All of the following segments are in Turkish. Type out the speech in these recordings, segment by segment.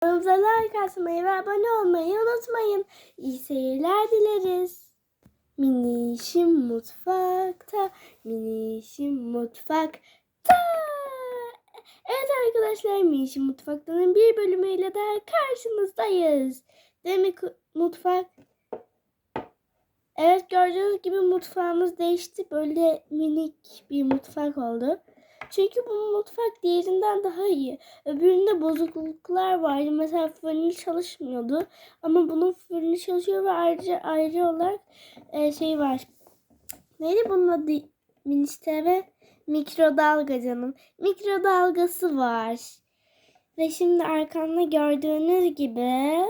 Kanalımıza like atmayı ve abone olmayı unutmayın. İyi seyirler dileriz. Minişim mutfakta, minişim mutfakta. Evet arkadaşlar, Minişim Mutfakta'nın bir bölümüyle daha karşınızdayız. Demek mutfak Evet gördüğünüz gibi mutfağımız değişti. Böyle minik bir mutfak oldu. Çünkü bu mutfak diğerinden daha iyi. Öbüründe bozukluklar vardı. Mesela fırını çalışmıyordu. Ama bunun fırını çalışıyor ve ayrıca ayrı olarak e, şey var. Neydi bunun adı? Ministere mikrodalga canım. Mikrodalgası var. Ve şimdi arkamda gördüğünüz gibi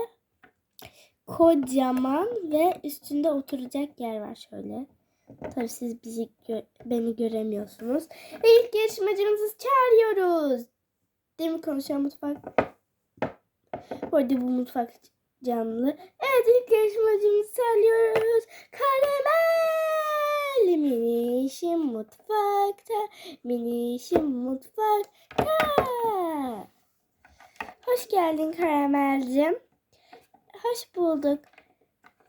kocaman ve üstünde oturacak yer var şöyle. Tabii siz bizi gö- beni göremiyorsunuz. Ve ilk yarışmacımızı çağırıyoruz. Değil mi konuşan mutfak? Bu arada bu mutfak canlı. Evet ilk yarışmacımızı çağırıyoruz. Karamel. Minişim mutfakta. Minişim mutfakta. Hoş geldin Karamelcim. Hoş bulduk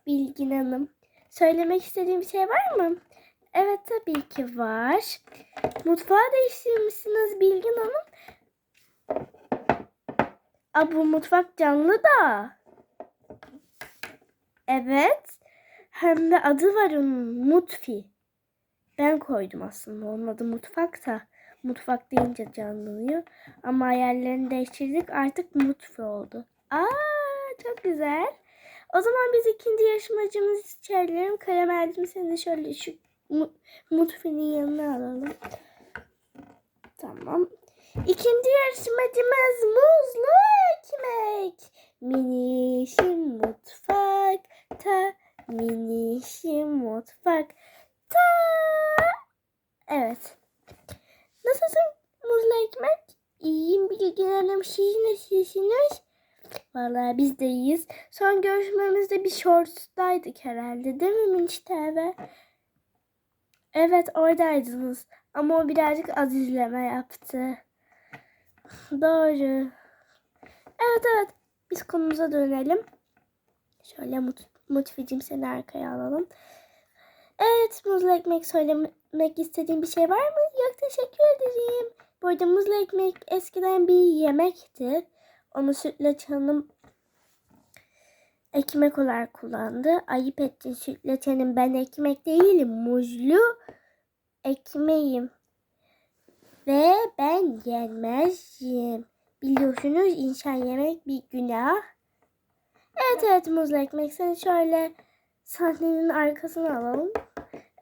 Bilgin Hanım. Söylemek istediğim bir şey var mı? Evet tabii ki var. Mutfağı değiştirmişsiniz Bilgin Hanım. Aa, bu mutfak canlı da. Evet. Hem de adı var onun. Mutfi. Ben koydum aslında. Onun adı mutfak da. Mutfak deyince canlanıyor. Ama ayarlarını değiştirdik. Artık mutfi oldu. Aa çok güzel. O zaman biz ikinci yarışmacımızı çağıralım. Karamelcim seni şöyle şu mu- mutfinin yanına alalım. Tamam. İkinci yarışmacımız muzlu ekmek. Minişim mutfakta. Minişim mutfakta. Evet. Nasılsın muzlu ekmek? İyiyim Hanım. Siz nasılsınız? Vallahi biz de iyiyiz. Son görüşmemizde bir shorts'taydık herhalde değil mi Minç TV? Evet oradaydınız. Ama o birazcık az izleme yaptı. Doğru. Evet evet. Biz konumuza dönelim. Şöyle mut Mutficim seni arkaya alalım. Evet muzlu ekmek söylemek istediğin bir şey var mı? Yok teşekkür ederim. Bu arada muzlu ekmek eskiden bir yemekti. Onu Sütlaç Hanım ekmek olarak kullandı. Ayıp ettin Sütlaç Hanım. Ben ekmek değilim. Muzlu ekmeğim. Ve ben yenmezim. Biliyorsunuz insan yemek bir günah. Evet evet muzlu ekmek. Sen şöyle sahnenin arkasına alalım.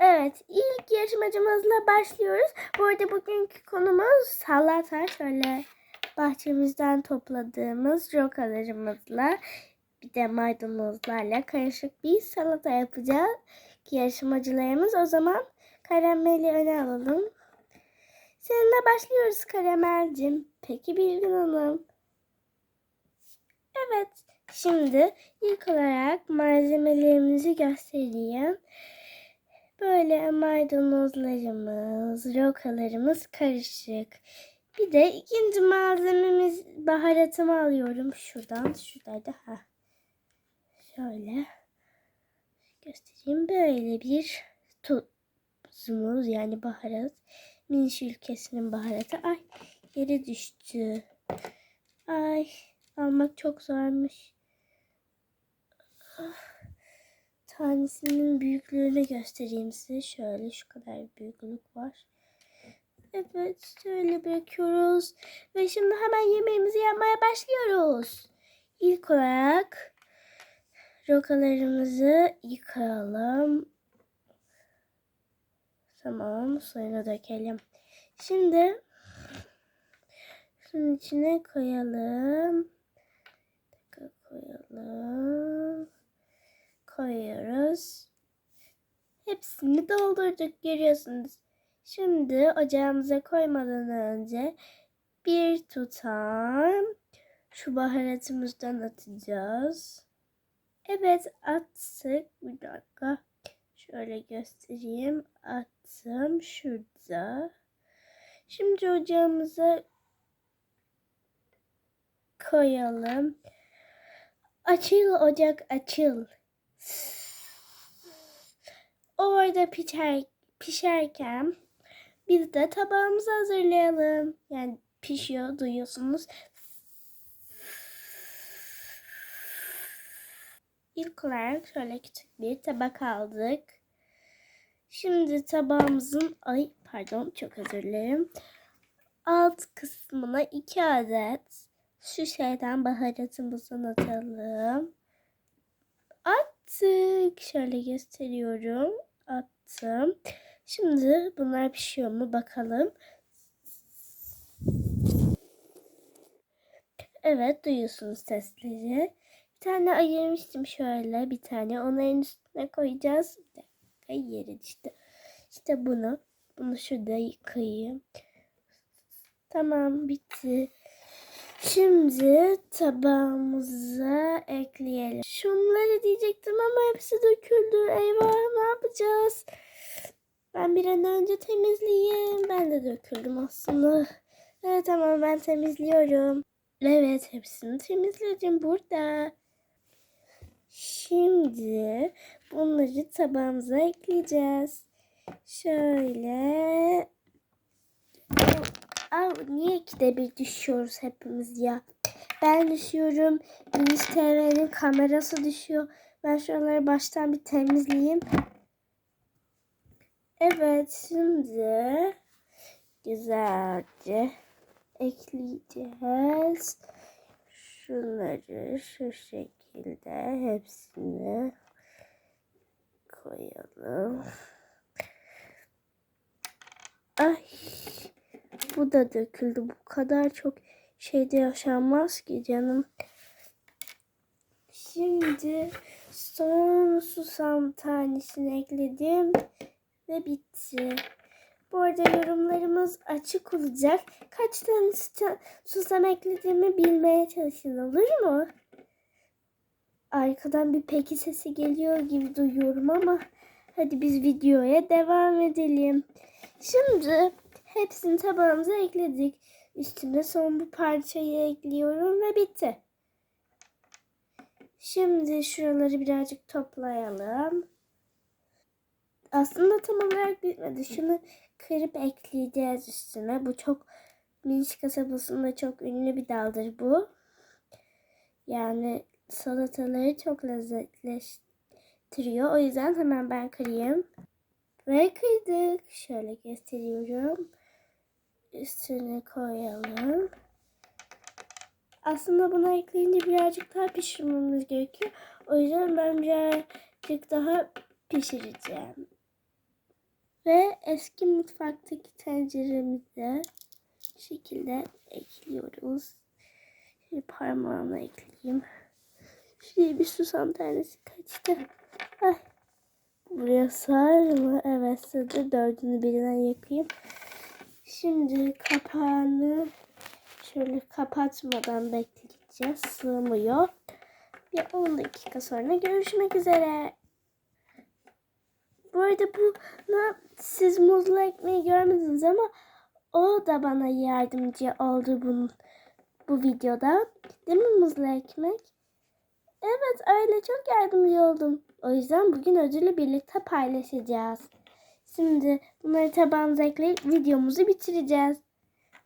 Evet ilk yarışmacımızla başlıyoruz. Bu arada bugünkü konumuz salata. Şöyle bahçemizden topladığımız rokalarımızla bir de maydanozlarla karışık bir salata yapacağız. Yarışmacılarımız o zaman karameli öne alalım. Seninle başlıyoruz karamelcim. Peki Bilgin Hanım. Evet. Şimdi ilk olarak malzemelerimizi göstereyim. Böyle maydanozlarımız, rokalarımız karışık. Bir de ikinci malzememiz baharatımı alıyorum şuradan. Şuradaydı. Ha. Şöyle göstereyim. Böyle bir tuzumuz yani baharat. Miniş ülkesinin baharatı. Ay yere düştü. Ay almak çok zormuş. Ah, Tanesinin büyüklüğünü göstereyim size. Şöyle şu kadar büyüklük var. Evet şöyle bırakıyoruz. Ve şimdi hemen yemeğimizi yapmaya başlıyoruz. İlk olarak rokalarımızı yıkayalım. Tamam suyunu dökelim. Şimdi şunun içine koyalım. Koyalım. Koyuyoruz. Hepsini doldurduk görüyorsunuz. Şimdi ocağımıza koymadan önce bir tutam şu baharatımızdan atacağız. Evet attık. Bir dakika. Şöyle göstereyim. Attım şurada. Şimdi ocağımıza koyalım. Açıl ocak açıl. Orada pişer, pişerken biz de tabağımızı hazırlayalım. Yani pişiyor duyuyorsunuz. İlk olarak şöyle küçük bir tabak aldık. Şimdi tabağımızın ay pardon çok özür dilerim. Alt kısmına iki adet şu şeyden baharatımızı atalım. Attık. Şöyle gösteriyorum. Attım. Şimdi bunlar pişiyor mu bakalım. Evet duyuyorsunuz sesleri. Bir tane ayırmıştım şöyle bir tane. Onların üstüne koyacağız. Bir dakika yeri işte. İşte bunu. Bunu şurada yıkayayım. Tamam bitti. Şimdi tabağımıza ekleyelim. Şunları diyecektim ama hepsi döküldü. Eyvah ne yapacağız? Ben bir an önce temizleyeyim. Ben de döküldüm aslında. Evet tamam ben temizliyorum. Evet hepsini temizledim burada. Şimdi bunları tabağımıza ekleyeceğiz. Şöyle. Aa, niye ikide bir düşüyoruz hepimiz ya? Ben düşüyorum. Güneş TV'nin kamerası düşüyor. Ben şuraları baştan bir temizleyeyim. Evet şimdi güzelce ekleyeceğiz. Şunları şu şekilde hepsini koyalım. Ay bu da döküldü. Bu kadar çok şeyde yaşanmaz ki canım. Şimdi son susam tanesini ekledim ve bitti. Bu arada yorumlarımız açık olacak. Kaç tane susam eklediğimi bilmeye çalışın olur mu? Arkadan bir peki sesi geliyor gibi duyuyorum ama hadi biz videoya devam edelim. Şimdi hepsini tabağımıza ekledik. Üstüne son bu parçayı ekliyorum ve bitti. Şimdi şuraları birazcık toplayalım. Aslında tam olarak bitmedi. Şunu kırıp ekleyeceğiz üstüne. Bu çok Minş kasabasında çok ünlü bir daldır bu. Yani salataları çok lezzetleştiriyor. O yüzden hemen ben kırayım. Ve kırdık. Şöyle gösteriyorum. Üstüne koyalım. Aslında buna ekleyince birazcık daha pişirmemiz gerekiyor. O yüzden ben birazcık daha pişireceğim. Ve eski mutfaktaki tenceremize şekilde ekliyoruz. Şimdi parmağımla ekleyeyim. Şuraya bir susam tanesi kaçtı. Ay. Buraya sığar mı? Evet sığdı. Dördünü birden yakayım. Şimdi kapağını şöyle kapatmadan bekleyeceğiz. Sığmıyor. Bir 10 dakika sonra görüşmek üzere. Bu arada bunu siz muzlu ekmeği görmediniz ama o da bana yardımcı oldu bunun, bu videoda. Değil mi muzlu ekmek? Evet öyle çok yardımcı oldum. O yüzden bugün ödülü birlikte paylaşacağız. Şimdi bunları tabağımıza ekleyip videomuzu bitireceğiz.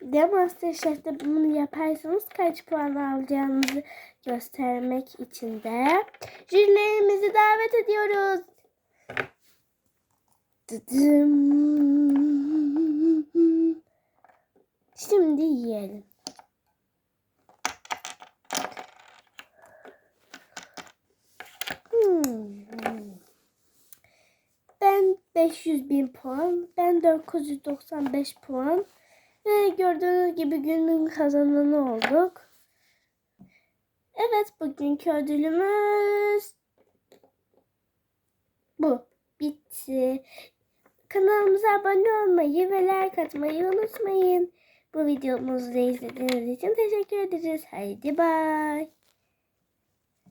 Bir de Masterchef'te bunu yaparsanız kaç puan alacağınızı göstermek için de jürilerimizi davet ediyoruz. Şimdi yiyelim. Ben 500 bin puan. Ben 995 puan. Ve gördüğünüz gibi günün kazananı olduk. Evet bugünkü ödülümüz bu. Bitti. Kanalımıza abone olmayı ve like atmayı unutmayın. Bu videomuzu izlediğiniz için teşekkür ederiz. Haydi bay.